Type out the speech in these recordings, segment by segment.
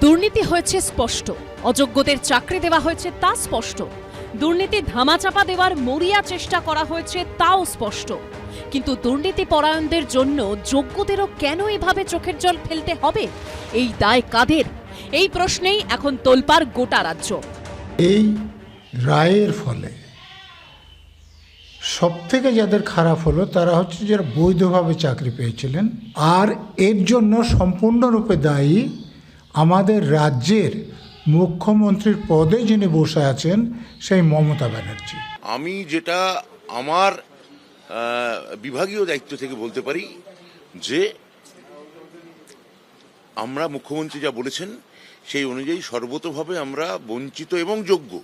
দুর্নীতি হয়েছে স্পষ্ট। অযোগ্যদের চাকরি দেওয়া হয়েছে তা স্পষ্ট। দুর্নীতি ধামাচাপা দেওয়ার মরিয়া চেষ্টা করা হয়েছে তাও স্পষ্ট। কিন্তু দুর্নীতি পরায়ণদের জন্য যোগ্যদেরও কেন এভাবে চোখের জল ফেলতে হবে? এই দায় কাদের? এই প্রশ্নেই এখন তোলপার গোটা রাজ্য। এই রায়ের ফলে সব থেকে যাদের খারাপ হলো তারা হচ্ছে যারা বৈধভাবে চাকরি পেয়েছিলেন, আর এর জন্য সম্পূর্ণরূপে দায়ী আমাদের রাজ্যের মুখ্যমন্ত্রীর পদে যিনি বসে আছেন সেই মমতা ব্যানার্জি। আমি যেটা আমার বিভাগীয় দায়িত্ব থেকে বলতে পারি যে আমরা মুখ্যমন্ত্রী যা বলেছেন সেই অনুযায়ী সর্বতভাবে আমরা বঞ্চিত এবং যোগ্য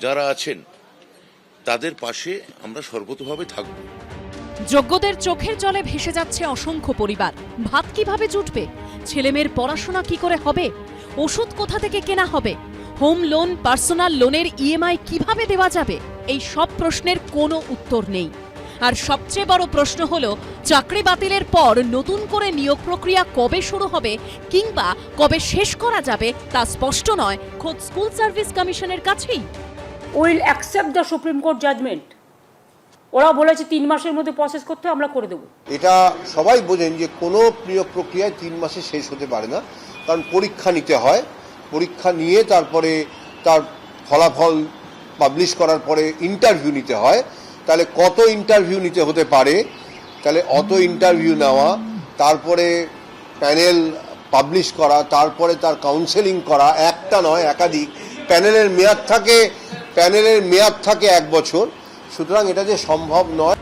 যারা আছেন তাদের পাশে আমরা সর্বতভাবে থাকব। যোগ্যদের চোখের জলে ভেসে যাচ্ছে অসংখ্য পরিবার। ভাত কীভাবে জুটবে? ছেলেমেয়ের পড়াশোনা কি করে হবে? ওষুধ কোথা থেকে কেনা হবে? হোম লোন, পার্সোনাল লোনের ইএমআই কীভাবে দেওয়া যাবে? এই সব প্রশ্নের কোনো উত্তর নেই। আর সবচেয়ে বড় প্রশ্ন হল, চাকরি বাতিলের পর নতুন করে নিয়োগ প্রক্রিয়া কবে শুরু হবে কিংবা কবে শেষ করা যাবে তা স্পষ্ট নয়। খোদ স্কুল সার্ভিস কমিশনের কাছেই। Will accept the supreme court judgement. ওরা বলেছে তিন মাসের মধ্যে প্রসেস করতে আমরা করে দেবো। এটা সবাই বোঝেন যে কোনো প্রিয় প্রক্রিয়ায় তিন মাসে শেষ হতে পারে না, কারণ পরীক্ষা নিতে হয়। পরীক্ষা নিয়ে তারপরে তার ফলাফল পাবলিশ করার পরে ইন্টারভিউ নিতে হয়। তাহলে কত ইন্টারভিউ নিতে হতে পারে? তাহলে অত ইন্টারভিউ নেওয়া, তারপরে প্যানেল পাবলিশ করা, তারপরে তার কাউন্সেলিং করা, একটা নয়, একাধিক। প্যানেলের মেয়াদ থাকে প্যানেলের মেয়াদ থাকে এক বছর। সুতরাং এটা যে সম্ভব নয়।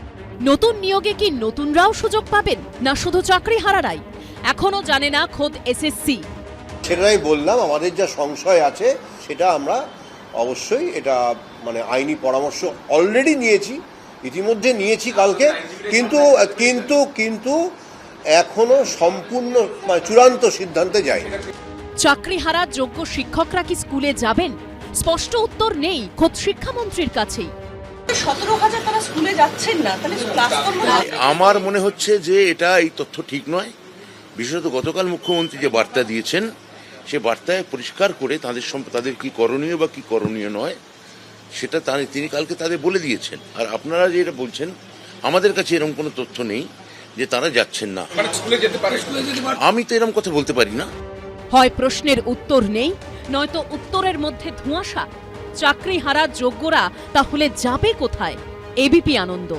নতুন নিয়োগে কি নতুনরাও সুযোগ পাবেন? না শুধু চাকরি হারারাই এখনও জানে না খোদ এসএসসি। সেটাই বললাম আমাদের যা সংশয় আছে সেটা আমরা অবশ্যই এটা মানে আইনি পরামর্শ অলরেডি নিয়েছি ইতিমধ্যে নিয়েছি কালকে কিন্তু কিন্তু কিন্তু এখনও সম্পূর্ণ মানে চূড়ান্ত সিদ্ধান্তে যায়নি চাকরি হারা যোগ্য শিক্ষকরা কি স্কুলে যাবেন? স্পষ্ট উত্তর নেই খোদ শিক্ষামন্ত্রীর কাছেই। সতেরো হাজার তারা স্কুলে যাচ্ছেন না তাহলে ক্লাসকর্ম আমার মনে হচ্ছে যে এটা এই তথ্য ঠিক নয়। বিশেষত গতকাল মুখ্যমন্ত্রী যে বার্তা দিয়েছেন সে বার্তায় পরিষ্কার করে তাদের সম্প- তাদের কি করণীয় বা কি করণীয় নয় সেটা তার- তিনি কালকে তাদের বলে দিয়েছেন। আর আপনারা যে এটা বলছেন আমাদের কাছে এরকম কোনো তথ্য নেই যে তারা যাচ্ছেন না। আমি তো এরকম কথা বলতে পারি না। হয় প্রশ্নের উত্তর নেই নয়তো উত্তরের মধ্যে ধোঁয়াশা। চাকরি হারা যোগ্যরা তাহলে যাবে কোথায়? এবিপি আনন্দ।